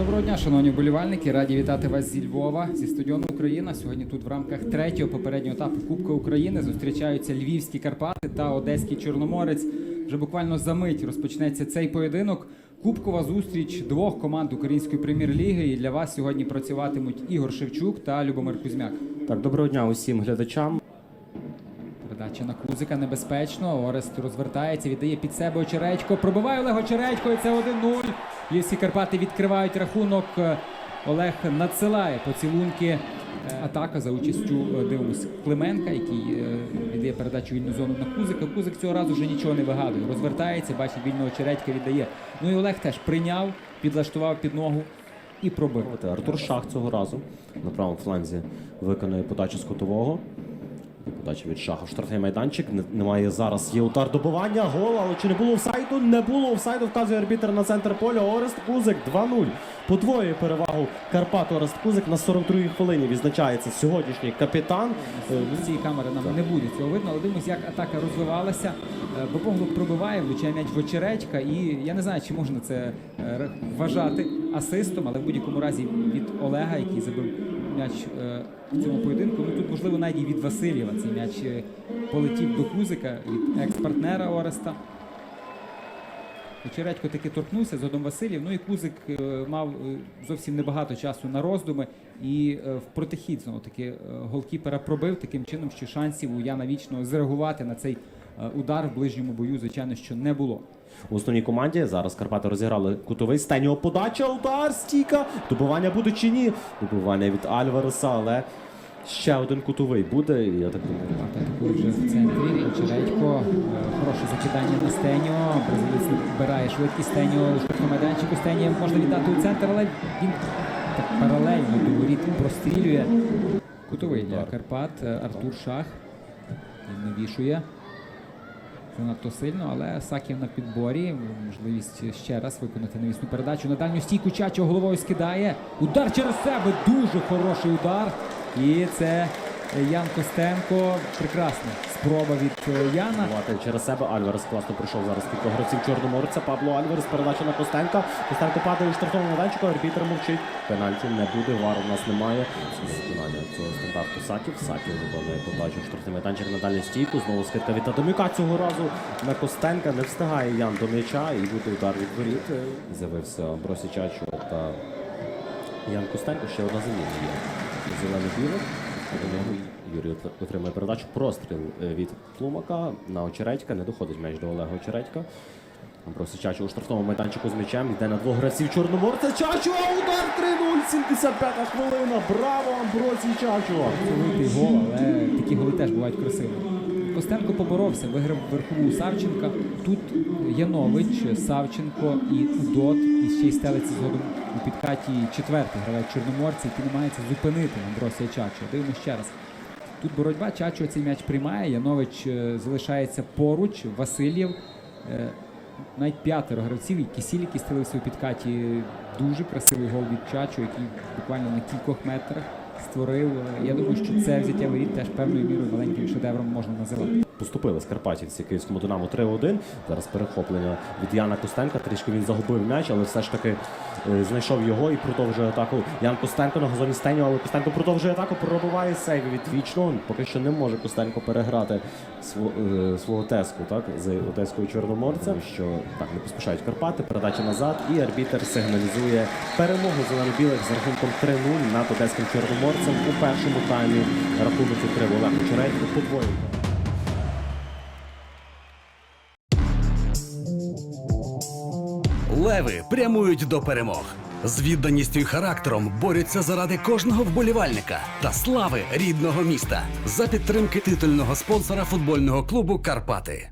Доброго дня, шановні вболівальники. Раді вітати вас зі Львова, зі стадіону Україна. Сьогодні тут в рамках третього попереднього етапу Кубка України зустрічаються Львівські Карпати та Одеський Чорноморець. Вже буквально за мить розпочнеться цей поєдинок. Кубкова зустріч двох команд української прем'єр-ліги. І для вас сьогодні працюватимуть Ігор Шевчук та Любомир Кузьмяк. Так, доброго дня усім глядачам. Передача на Кузика небезпечно. Орест розвертається, віддає під себе Очередько. Пробиває Олег Очередько. І це 1-0. Львівські Карпати відкривають рахунок. Олег надсилає поцілунки. Е, Атака за участю е, дивимось Клименка, який е, віддає передачу вільну зону на Кузика. Кузик цього разу вже нічого не вигадує. Розвертається, бачить вільного Очередька, віддає. Ну і Олег теж прийняв, підлаштував під ногу і пробив. Артур Шах цього разу на правому фланзі виконує подачу з кутового. Подача від Шаха штрафний майданчик. Немає зараз. Є удар добивання. Гол, але чи не було офсайду? Не було офсайду. Вказує арбітр на центр поля. Орест Кузик 2-0. Подвоює перевагу Карпат Орест Кузик на 42-й хвилині. Відзначається сьогоднішній капітан. Е, цієї камери нам не буде цього видно, але дивимося, як атака розвивалася. Е, Бопогло пробиває, влучає м'яч в очередька, і я не знаю, чи можна це е, вважати асистом, але в будь-якому разі від Олега, який забив м'яч в цьому поєдинку. Ну тут, можливо, навіть і від Васильєва цей м'яч полетів до Кузика від екс-партнера Ореста. Очередько таки торкнувся згодом Васильєв. Ну і Кузик е, мав е, зовсім небагато часу на роздуми і е, в протихід знову таки голкіпера пробив таким чином, що шансів у Яна Вічного зреагувати на цей удар в ближньому бою, звичайно, що не було. У основній команді зараз Карпати розіграли кутовий Стеньо подача, удар, стійка. Добивання буде чи ні? Добивання від Альвареса, але ще один кутовий буде. Я так думаю. Атакує вже в центрі. Очередько. е, Хороше закидання на Стеньо. Бразилець набирає швидкість у штрафному майданчику Стеньо можна віддати у центр, але він так паралельно до воріт прострілює. Кутовий для Карпат. Е, Артур Шах. Він навішує. Занадто сильно, але Саків на підборі. Можливість ще раз виконати навісну передачу. На дальню стійку Чачо головою скидає. Удар через себе. Дуже хороший удар. І це Ян Костенко. Прекрасна спроба від е, Яна. Через себе. Альварес класно пройшов зараз кілька гравців Чорноморця. Пабло Альварес. Передача на Костенка. Костенко падає у штрафному майданчику. Арбітр мовчить. Пенальті не буде. Вар у нас немає. Виконання цього стандарту Саків. Саків виконує подачу в штрафний майданчик на дальню стійку. Знову скидка від Адамюка цього разу на Костенка. Не встигає Ян до м'яча і буде удар від воріт. З'явився Бросічачо та Ян Костенко. Ще одна заміна є. Зелений білок. Юрій отримує передачу. Простріл е, від Тлумака на Очередька. Не доходить м'яч до Олега Очередька. Просто Чачу у штрафному майданчику з м'ячем. Йде на двох гравців Чорноморця. Чачу! Удар 3-0! 75-та хвилина. Браво, Амбросій Чачу! Великий гол, але такі голи теж бувають красиві. Костенко поборовся, виграв верхову Савченка. Тут Янович, Савченко і Удот, і ще й стелиться згодом у підкаті четвертий гравець Чорноморця, який намагається зупинити Амбросія Чачо. Дивимося ще раз. Тут боротьба, Чачо цей м'яч приймає, Янович е, залишається поруч, Васильєв. е, Навіть п'ятеро гравців, і Кісіль, який стелився у підкаті. Дуже красивий гол від Чачо, який буквально на кількох метрах створив. Я думаю, що це взяття воріт теж певною мірою маленьким шедевром можна називати. Поступили Скарпатівці київському Динамо 3-1. Зараз перехоплення від Яна Костенка. Трішки він загубив м'яч, але все ж таки е, знайшов його і продовжує атаку. Ян Костенко на газоні Стеню, але Костенко продовжує атаку, пробиває сейв від вічного. Поки що не може Костенко переграти е, свого теску так, з одеською чорноморцем. Що так не поспішають Карпати. Передача назад, і арбітер сигналізує перемогу зелено-білих з рахунком 3-0 над одеським чорноморцем у першому таймі. Рахунок відкрив Олег Очередько подвоїв. Леви прямують до перемог. З відданістю й характером борються заради кожного вболівальника та слави рідного міста за підтримки титульного спонсора футбольного клубу Карпати.